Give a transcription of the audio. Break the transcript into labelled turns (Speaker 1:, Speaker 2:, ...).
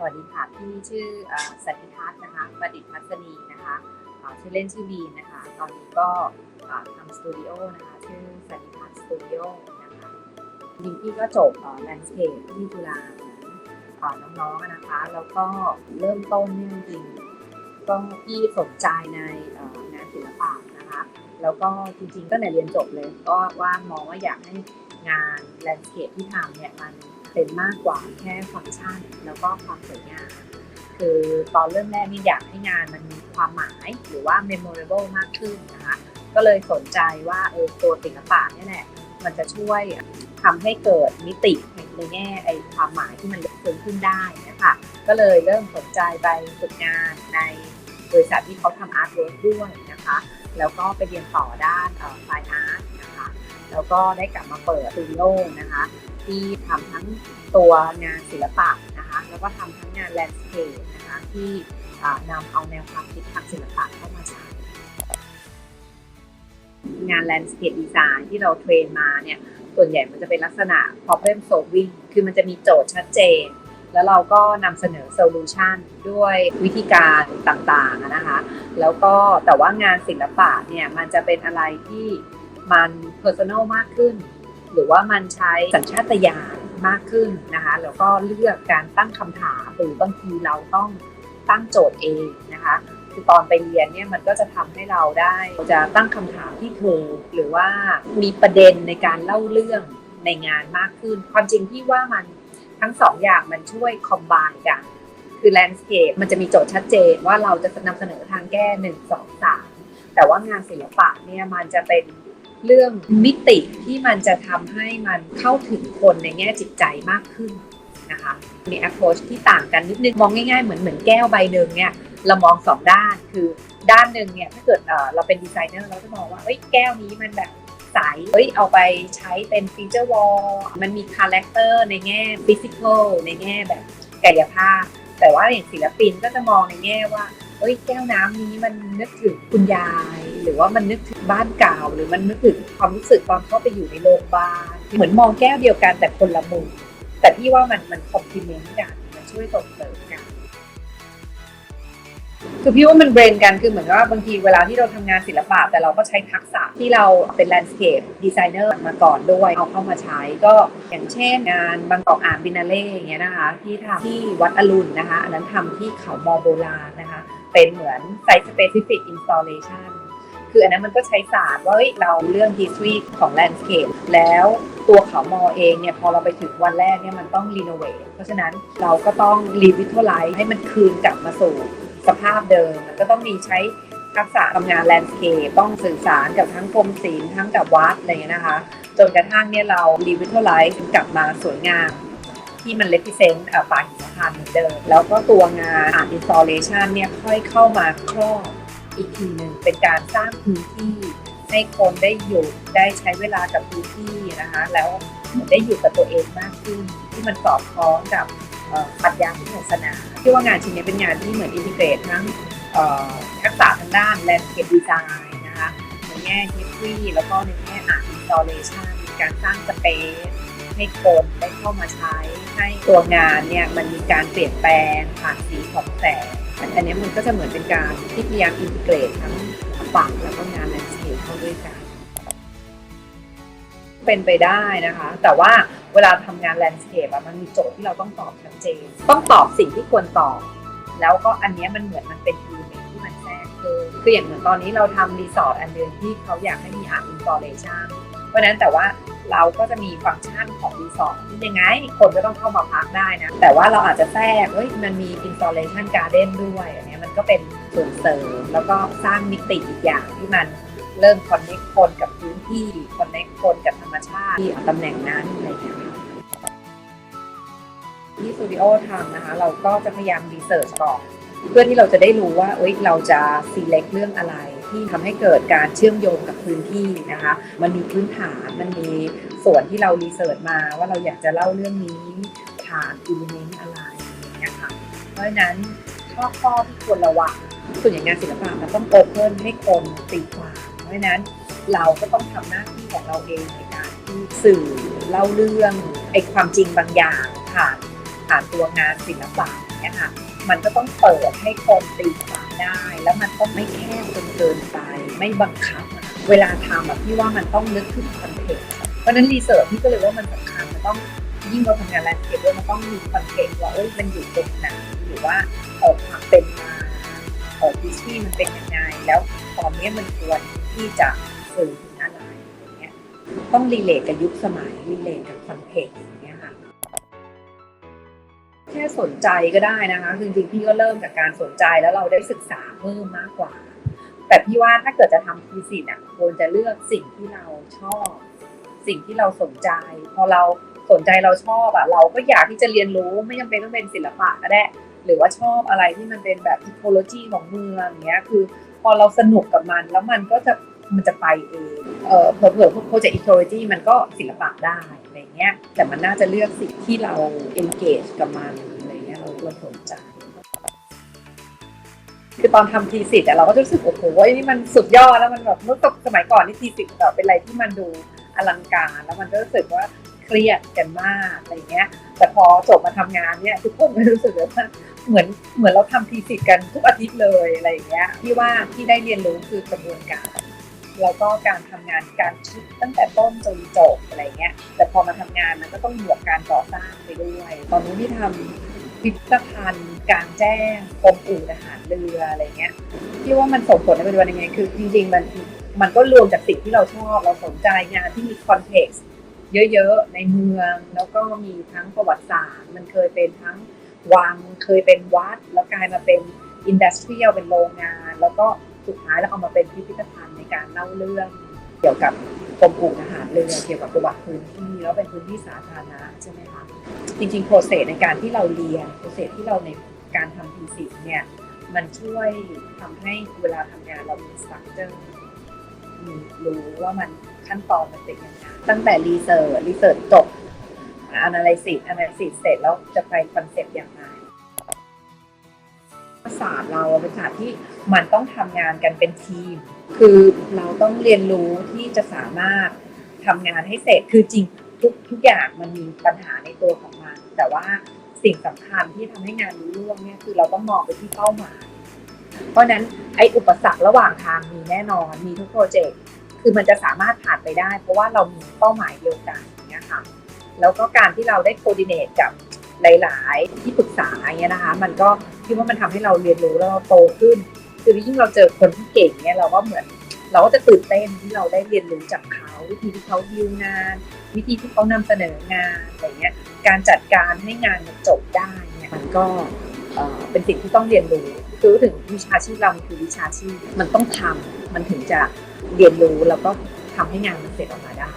Speaker 1: สวัสดีค่ะ พี่ชื่ออสันติทัศน์นะคะประดิษฐ์พัฒนีนะคะชื่อเล่นชื่อบีนะคะ ตอนนี้ก็ทำสตูดิโอนะคะ ชื่อสันติทัศน์สตูดิโอนะคะจริงพี่ก็จบแลนด์สเคปที่จุฬาเหมือนน้องๆนะคะ แล้วก็เริ่มต้นเนี่ยจริงก็พี่สนใจในงานศิลปะนะคะ แล้วก็จริงๆก็ในเรียนจบเลย ก็ว่ามองว่าอยากให้งานแลนด์สเคปที่ทำเนี่ยมัน เป็นมากกว่าแค่ฟังก์ชัน แล้วก็ความสวยงาม คือตอนเริ่มแรกนี่อยากให้งานมันมีความหมายหรือว่า memorable มากขึ้นนะคะก็เลยสนใจว่าเออตัวศิลปะเนี่ยแหละมันจะช่วยทำให้เกิดมิติในแง่ไอความหมายที่มันลึกซึ้งขึ้นได้นะคะก็เลยเริ่มสนใจไปฝึกงานในบริษัทที่เขาทำอาร์ตเวิร์ด้วยนะคะ แล้วก็ไปเรียนต่อด้านไฟอาร์ต แล้วก็ได้กลับมาเปิดสตูดิโอนะคะ ที่ทำทั้งตัวงานศิลปะนะคะ แล้วก็ทำทั้งงานแลนด์สเคปนะคะที่อ่านำเอาแนวความคิดทางศิลปะเข้ามาใช้งานแลนด์สเคปดีไซน์ที่เราเทรนมาเนี่ย ส่วนใหญ่มันจะเป็นลักษณะ problem solving คือมันจะมีโจทย์ชัดเจน แล้วเราก็นำเสนอโซลูชันด้วยวิธีการต่างๆนะคะ แล้วก็แต่ว่างานศิลปะเนี่ย มันจะเป็นอะไรที่ มัน personal มากขึ้น หรือว่ามันใช้สัญชาตญาณมากขึ้นนะคะแล้วก็เลือกการตั้งคำถามหรือบางทีเราต้องตั้งโจทย์เองนะคะคือตอนไปเรียนเนี่ยมันก็จะทำให้เราได้จะตั้งคำถามที่ถูกหรือว่ามีประเด็นในการเล่าเรื่องในงานมากขึ้น ความจริงที่ว่ามันทั้งสองอย่างมันช่วยคอมบานกัน คือแลนด์สเคปมันจะมีโจทย์ชัดเจนว่าเราจะนำเสนอทางแก้หนึ่งสองสามแต่ว่างานศิลปะเนี่ยมันจะเป็น เรื่องมิติที่มันจะทำให้มันเข้าถึงคนในแง่จิตใจมากขึ้นนะคะมี approach ที่ต่างกันนิดนึง มองง่ายๆ เหมือนเหมือนแก้วใบหนึ่งเนี่ยเรามองสองด้านคือด้านหนึ่งเนี่ยถ้าเกิดเราเป็นดีไซเนอร์เราจะมองว่าเอ้ยแก้วนี้มันแบบใสเอ้ยเอาไปใช้เป็นฟีเจอร์วอลมันมีคาแรคเตอร์ในแง่ฟิสิกอลในแง่แบบกายภาพ แต่ว่าอย่างศิลปินก็จะมองในแง่ว่าเอ้ยแก้วน้ำนี้มันนึกถึงคุณยาย หรือว่ามันนึกถึงบ้านเก่าหรือมันนึกถึงความรู้สึกตอนเข้าไปอยู่ในโรงพยาบาลเหมือนมองแก้วเดียวกันแต่คนละมุมแต่พี่ว่ามันมันคอมพลีเมนต์กันมันช่วยส่งเสริมกันคือพี่ว่ามันเบรนกันคือเหมือนว่าบางทีเวลาที่เราทำงานศิลปะแต่เราก็ใช้ทักษะที่เราเป็นแลนด์สเคปดีไซเนอร์มาก่อนด้วยเอาเข้ามาใช้ก็อย่างเช่นงานบางกอกอ่าร์ตบินาเล่อย่างเงี้ยนะคะ ที่ทำที่วัดอรุณนะคะ อันนั้นทำที่เขามอโบราณนะคะ เป็นเหมือนไซต์ specific installation คืออันนั้นมันก็ใช้ศาสตร์ว่าเราเรื่อง history ของ landscape แล้วตัวเขามอเองเนี่ยพอเราไปถึงวันแรกเนี่ยมันต้อง renovate เพราะฉะนั้นเราก็ต้อง revitalize ให้มันคืนกลับมาสู่สภาพเดิมมันก็ต้องมีใช้ทักษะทำงาน landscape ต้องสื่อสารกับทั้งกรมศิลป์ทั้งกับวัดอะไรเงี้ยนะคะ จนกระทั่งเนี่ยเรา revitalize กลับมาสวยงามที่มัน represent ป่าหิมพานต์เหมือนเดิมแล้วก็ตัวงาน art installation เนี่ยค่อยเข้ามาครอบ อีกทีหนึ่งเป็นการสร้างพื้นที่ให้คนได้อยู่ได้ใช้เวลากับพื้นที่นะคะ แล้วได้อยู่กับตัวเองมากขึ้น ที่มันสอดคล้องกับปรัชญาพุทธศาสนาที่ว่างานชิ้นนี้เป็นงานที่เหมือนอินทิเกรตทั้งทักษะทางด้าน landscape design นะคะในแง่ history แล้วก็ในแง่ art installation การสร้างสเปซให้คนได้เข้ามาใช้ให้ตัวงานเนี่ยมันมีการเปลี่ยนแปลงผ่านสีของแสง อันนี้มันก็จะเหมือนเป็นการที่พยายามอินทิเกรตทั้งฝังแล้วก็งานแลนด์สเคปเข้าด้วยกัน เป็นไปได้นะคะ แต่ว่าเวลาทำงานแลนด์สเคปอะมันมีโจทย์ที่เราต้องตอบชัดเจน ต้องตอบสิ่งที่ควรตอบ แล้วก็อันนี้มันเหมือนมันเป็นอีเมนที่มันแทรกคือคืออย่างเหมือนตอนนี้เราทำรีสอร์ทอันเดิมที่เขาอยากให้มีอาร์ตอินสตอเลชันเพราะนั้นแต่ว่า เราก็จะมีฟังก์ชันของรีสอร์ทที่ยังไง คนก็ต้องเข้ามาพักได้นะ แต่ว่าเราอาจจะแทรกเฮ้ยมันมี installation garden ด้วยอันนี้มันก็เป็นส่วนเสริมแล้วก็สร้างมิติอีกอย่างที่มันเริ่มคอนเน c คนกับพื้นที่คอนเน c คนกับธรรมชาติที่ตำแหน่งนั้นอะไรอย่างเงี้ยค่ะที่สตูดิโอทำนะคะ เราก็จะพยายามรีเสิร์ชก่อนเพื่อที่เราจะได้รู้ว่าเอ้ยเราจะ select เรื่องอะไร ที่ทำให้เกิดการเชื่อมโยงกับพื้นที่นะคะ มันมีพื้นฐานมันมีส่วนที่เรารีเสิร์ชมาว่าเราอยากจะเล่าเรื่องนี้ผ่านอิเลเมนต์อะไรอย่างเงี้ยค่ะเพราะฉะนั้นข้อข้อที่ควรระวังส่วนอย่างงานศิลปะมันต้องโอเพ่นให้คนตีความเพราะฉะนั้นเราก็ต้องทำหน้าที่ของเราเองในการที่สื่อเล่าเรื่องไอ้ความจริงบางอย่างผ่านผ่านตัวงานศิลปะอย่างเงี้ยค่ะมันก็ต้องเปิดให้คนตีความ ได้ แล้วมันต้องไม่แคบจนเกินไปไม่บังคับ เวลาทำอะพี่ว่ามันต้องนึกถึงคอนเทกต์เพราะนั้นรีเสิร์ชพี่ก็เลยว่ามันสำคัญมันต้องยิ่งเราทำงานแลนด์สเคปด้วยมันต้องมีคอนเทกต์ว่าเอ้ยมันอยู่ตรงไหนหรือว่าเออความเป็นมาเออดิสนีย์มันเป็นยังไง แล้วตอนนี้มันควรที่จะสื่อถึงอะไรอย่างเงี้ยต้องรีเลทกับยุคสมัยรีเลทกับคอนเทกต์ แค่สนใจก็ได้นะคะคือจริงๆพี่ก็เริ่มจากการสนใจแล้วเราได้ศึกษาเพิ่มมากกว่า แต่พี่ว่าถ้าเกิดจะทำทีสิทธ์อะควรจะเลือกสิ่งที่เราชอบ สิ่งที่เราสนใจ พอเราสนใจเราชอบอะเราก็อยากที่จะเรียนรู้ไม่จำเป็นต้องเป็นศิลปะก็ได้หรือว่าชอบอะไรที่มันเป็นแบบอีโคโลจีของเมืองอย่างเงี้ยคือ พอเราสนุกกับมันแล้วมันก็จะ มันจะไปเองเออเผื่อๆพวกโปรเจกต์อีโคโลจีมันก็ศิลปะได้อะไรเงี้ย แต่มันน่าจะเลือกสิ่งที่เรา engage กับมันอะไรเงี้ยเราเราสนใจคือตอนทำทีสิทธ์เราก็จะรู้สึกโอ้โหนี่มันสุดยอดแล้วมันแบบเมื่อสมัยก่อนนี่ทีสิทธ์แบบเป็นอะไรที่มันดูอลังการแล้วมันก็รู้สึกว่าเครียดกันมากอะไรเงี้ย แต่พอจบมาทำงานเนี่ยทุกคนก็รู้สึกว่าเหมือนเหมือนเราทำทีสิทธ์กันทุกอาทิตย์เลยอะไรเงี้ยที่ว่าที่ได้เรียนรู้คือกระบวนการ แล้วก็การทำงานการคิดตั้งแต่ต้นจนจบอะไรเงี้ย แต่พอมาทำงานมันก็ต้องบวกการก่อสร้างไปด้วย ตอนนี้ที่ทำพิพิธภัณฑ์กางแจ้งกรมอู่ทหารเรืออะไรเงี้ยที่ว่ามันส่งผลในปัจจุบันยังไงคือจริงๆมันมันก็รวมจากสิ่งที่เราชอบเราสนใจงานที่มีคอนเท็กซ์เยอะๆ ในเมืองแล้วก็มีทั้งประวัติศาสตร์มันเคยเป็นทั้งวังเคยเป็นวัด แล้วกลายมาเป็นอินดัสเทรียลเป็นโรงงาน แล้วก็สุดท้ายแล้วเอามาเป็นพิพิธภัณฑ์ การเล่าเรื่อง เกี่ยวกับกรมอู่ทหารเรือเกี่ยวกับประวัติพื้นที่แล้วเป็นพื้นที่สาธารณะใช่ไหมคะจริงๆโปรเซสในการที่เราเรียนโปรเซสที่เราในการทำทีสิเนี่ยมันช่วยทำให้เวลาทำงานเรามีสตรัคเจอร์มีรู้ว่ามันขั้นตอนมันเป็นยังไงตั้งแต่รีเสิร์ชรีเสิร์ชจบ analysis analysis เสร็จแล้วจะไปคอนเซปต์อย่างไร ศาสตร์เราเป็นศาสตร์ที่มันต้องทำงานกันเป็นทีม คือเราต้องเรียนรู้ที่จะสามารถทำงานให้เสร็จคือจริงทุกทุกอย่างมันมีปัญหาในตัวของมัน แต่ว่าสิ่งสำคัญที่ทำให้งานรู้ล่วงเนี่ยคือเราต้องมองไปที่เป้าหมาย เพราะนั้นไอ้อุปสรรคระหว่างทางมีแน่นอนมีทุกโปรเจกต์คือมันจะสามารถผ่านไปได้ เพราะว่าเรามีเป้าหมายเดียวกันอย่างเงี้ยค่ะแล้วก็การที่เราได้โคดิเนตกับ หลาย ๆ ที่ปรึกษาอย่างเงี้ยนะคะ มันก็คิดว่ามันทำให้เราเรียนรู้แล้วเราโตขึ้น คือยิ่งเราเจอคนที่เก่งเนี่ยเราก็เหมือน เราก็จะตื่นเต้นที่เราได้เรียนรู้จากเขาวิธีที่เขาดิวงาน วิธีที่เขานำเสนองานอะไรเงี้ยการจัดการให้งานมันจบได้เนี่ยมันก็เป็นสิ่งที่ต้องเรียนรู้คือถึงวิชาชีพเราคือวิชาชีพมันต้องทำมันถึงจะเรียนรู้แล้วก็ทำให้งานมันเสร็จออกมาได้